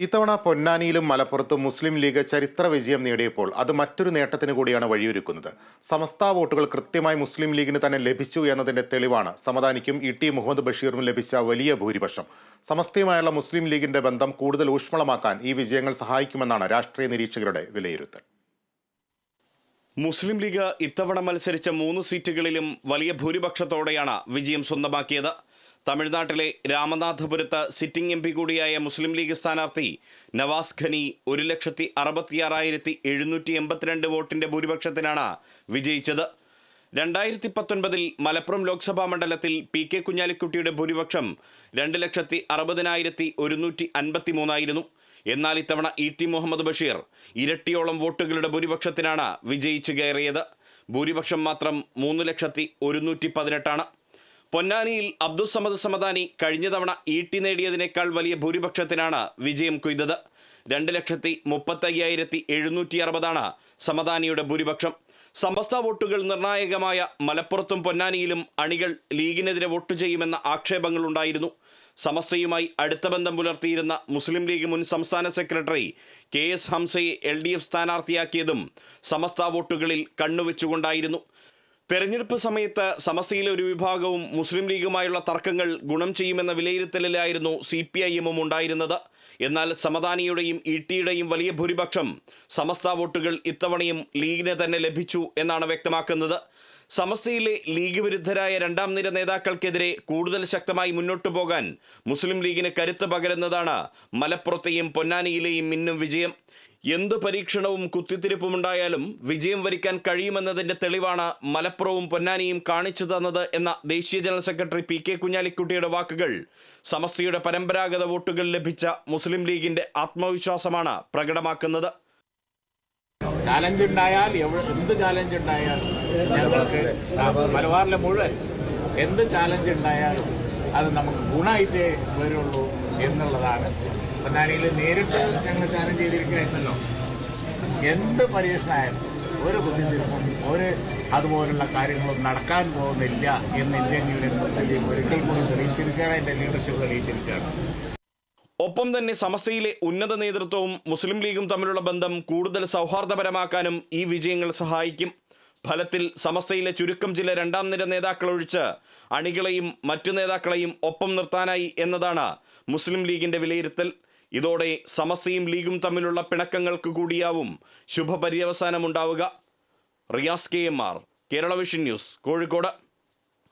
ഇത്തവണ പൊന്നാനിയിലും മലപ്പുറത്തും മുസ്ലിം ലീഗ് ചരിത്ര വിജയം നേടിയപ്പോൾ അത് മറ്റൊരു നേട്ടത്തിന് കൂടിയാണ് വഴിയൊരുക്കുന്നത്. സമസ്ത വോട്ടുകൾ കൃത്യമായി മുസ്ലിം ലീഗിന് തന്നെ ലഭിച്ചു എന്നതിന്റെ തെളിവാണ് സമദാനിക്കും ഇ ടി മുഹമ്മദ് ബഷീറിനും ലഭിച്ച വലിയ ഭൂരിപക്ഷം. സമസ്തയുമായുള്ള മുസ്ലിം ലീഗിന്റെ ബന്ധം കൂടുതൽ ഊഷ്മളമാക്കാൻ ഈ വിജയങ്ങൾ സഹായിക്കുമെന്നാണ് രാഷ്ട്രീയ നിരീക്ഷകരുടെ വിലയിരുത്തൽ. മുസ്ലിം ലീഗ് ഇത്തവണ മത്സരിച്ച മൂന്ന് സീറ്റുകളിലും വലിയ ഭൂരിപക്ഷത്തോടെയാണ് വിജയം സ്വന്തമാക്കിയത്. തമിഴ്നാട്ടിലെ രാമനാഥപുരത്ത് സിറ്റിംഗ് എം പി കൂടിയായ മുസ്ലിം ലീഗ് സ്ഥാനാർത്ഥി നവാസ് ഖനി ഒരു ലക്ഷത്തി അറുപത്തിയാറായിരത്തി എഴുന്നൂറ്റി എൺപത്തിരണ്ട് വോട്ടിന്റെ ഭൂരിപക്ഷത്തിനാണ് വിജയിച്ചത്. രണ്ടായിരത്തി പത്തൊൻപതിൽ മലപ്പുറം ലോക്സഭാ മണ്ഡലത്തിൽ പി കെ കുഞ്ഞാലിക്കുട്ടിയുടെ ഭൂരിപക്ഷം രണ്ട് ലക്ഷത്തി അറുപതിനായിരത്തി ഒരുന്നൂറ്റി അൻപത്തി മൂന്നായിരുന്നു എന്നാൽ ഇത്തവണ ഇ ടി മുഹമ്മദ് ബഷീർ ഇരട്ടിയോളം വോട്ടുകളുടെ ഭൂരിപക്ഷത്തിനാണ് വിജയിച്ചു കയറിയത്. ഭൂരിപക്ഷം മാത്രം മൂന്ന് ലക്ഷത്തി ഒരുന്നൂറ്റി പതിനെട്ടാണ്. പൊന്നാനിയിൽ അബ്ദുസമദ് സമദാനി കഴിഞ്ഞ തവണ ഈട്ടി നേടിയതിനേക്കാൾ വലിയ ഭൂരിപക്ഷത്തിനാണ് വിജയം കൊയ്തത്. രണ്ട് ലക്ഷത്തി മുപ്പത്തയ്യായിരത്തി എഴുന്നൂറ്റി അറുപതാണ് സമദാനിയുടെ ഭൂരിപക്ഷം. സമസ്ത വോട്ടുകൾ നിർണായകമായ മലപ്പുറത്തും പൊന്നാനിയിലും അണികൾ ലീഗിനെതിരെ വോട്ട് ചെയ്യുമെന്ന ആക്ഷേപങ്ങൾ ഉണ്ടായിരുന്നു. സമസ്തയുമായി അടുത്ത ബന്ധം പുലർത്തിയിരുന്ന മുസ്ലിം ലീഗ് മുൻ സംസ്ഥാന സെക്രട്ടറി കെ എസ് ഹംസയെ എൽ ഡി എഫ് സ്ഥാനാർത്ഥിയാക്കിയതും സമസ്ത വോട്ടുകളിൽ കണ്ണുവെച്ചുകൊണ്ടായിരുന്നു. തെരഞ്ഞെടുപ്പ് സമയത്ത് സമസ്തയിലെ ഒരു വിഭാഗവും മുസ്ലിം ലീഗുമായുള്ള തർക്കങ്ങൾ ഗുണം ചെയ്യുമെന്ന വിലയിരുത്തലിലായിരുന്നു സി പി ഐ എമ്മും ഉണ്ടായിരുന്നത്. എന്നാൽ സമദാനിയുടെയും ഇ ടിയുടെയും വലിയ ഭൂരിപക്ഷം സമസ്ത വോട്ടുകൾ ഇത്തവണയും ലീഗിന് തന്നെ ലഭിച്ചു എന്നാണ് വ്യക്തമാക്കുന്നത്. സമസ്തയിലെ ലീഗ് വിരുദ്ധരായ രണ്ടാം നിര നേതാക്കൾക്കെതിരെ കൂടുതൽ ശക്തമായി മുന്നോട്ടു പോകാൻ മുസ്ലിം ലീഗിന് കരുത്ത് പകരുന്നതാണ് മലപ്പുറത്തെയും പൊന്നാനിയിലെയും മിന്നും വിജയം. എന്ത് പരീക്ഷണവും കുത്തിത്തിരിപ്പും ഉണ്ടായാലും വിജയം വരിക്കാൻ കഴിയുമെന്നതിന്റെ തെളിവാണ് മലപ്പുറവും പൊന്നാനിയും കാണിച്ചു തന്നത് എന്ന ദേശീയ ജനറൽ സെക്രട്ടറി പി കെ കുഞ്ഞാലിക്കുട്ടിയുടെ വാക്കുകൾ. സമസ്തയുടെ പരമ്പരാഗത വോട്ടുകൾ ലഭിച്ച മുസ്ലിം ലീഗിന്റെ ആത്മവിശ്വാസമാണ് പ്രകടമാക്കുന്നത്. ചാലഞ്ച് ഉണ്ടായാൽ എന്ത് ചാലഞ്ച് ഉണ്ടായാലും മലബാറിലെ മുഴുവൻ എന്ത് ചാലഞ്ച് ഉണ്ടായാലും അത് നമുക്ക് ഗുണമായിട്ടേ വരുള്ളൂ എന്നുള്ളതാണ്. പൊന്നാനിയിൽ നേരിട്ട് ഞങ്ങൾ ചാനൽ ചെയ്തിരിക്കുകയായിരുന്നല്ലോ എന്ത് പരീക്ഷണമായാലും ഒരു ബുദ്ധിമുട്ടും ഒരു അതുപോലുള്ള കാര്യങ്ങളും നടക്കാൻ പോകുന്നില്ല എന്ന് ഇന്ത്യൻ യൂണിയൻ മുസ്ലിം ഒരിക്കൽ കൂടി തെളിയിച്ചിരിക്കുകയാണ് എന്റെ ലീഡർഷിപ്പ് തെളിയിച്ചിരിക്കുകയാണ്. ഒപ്പം തന്നെ സമസ്തയിലെ ഉന്നത നേതൃത്വവും മുസ്ലിം ലീഗും തമ്മിലുള്ള ബന്ധം കൂടുതൽ സൗഹാർദ്ദപരമാക്കാനും ഈ വിജയങ്ങൾ സഹായിക്കും. ഫലത്തിൽ സമസ്തയിലെ ചുരുക്കം ചില രണ്ടാം നിര നേതാക്കൾ ഒഴിച്ച് അണികളെയും മറ്റു നേതാക്കളെയും ഒപ്പം നിർത്താനായി എന്നതാണ് മുസ്ലിം ലീഗിന്റെ വിലയിരുത്തൽ. ഇതോടെ സമസ്തയും ലീഗും തമ്മിലുള്ള പിണക്കങ്ങൾക്ക് കൂടിയാവും ശുഭപര്യവസാനമുണ്ടാവുക. Riyas K M R Kerala vision news Kozhikode.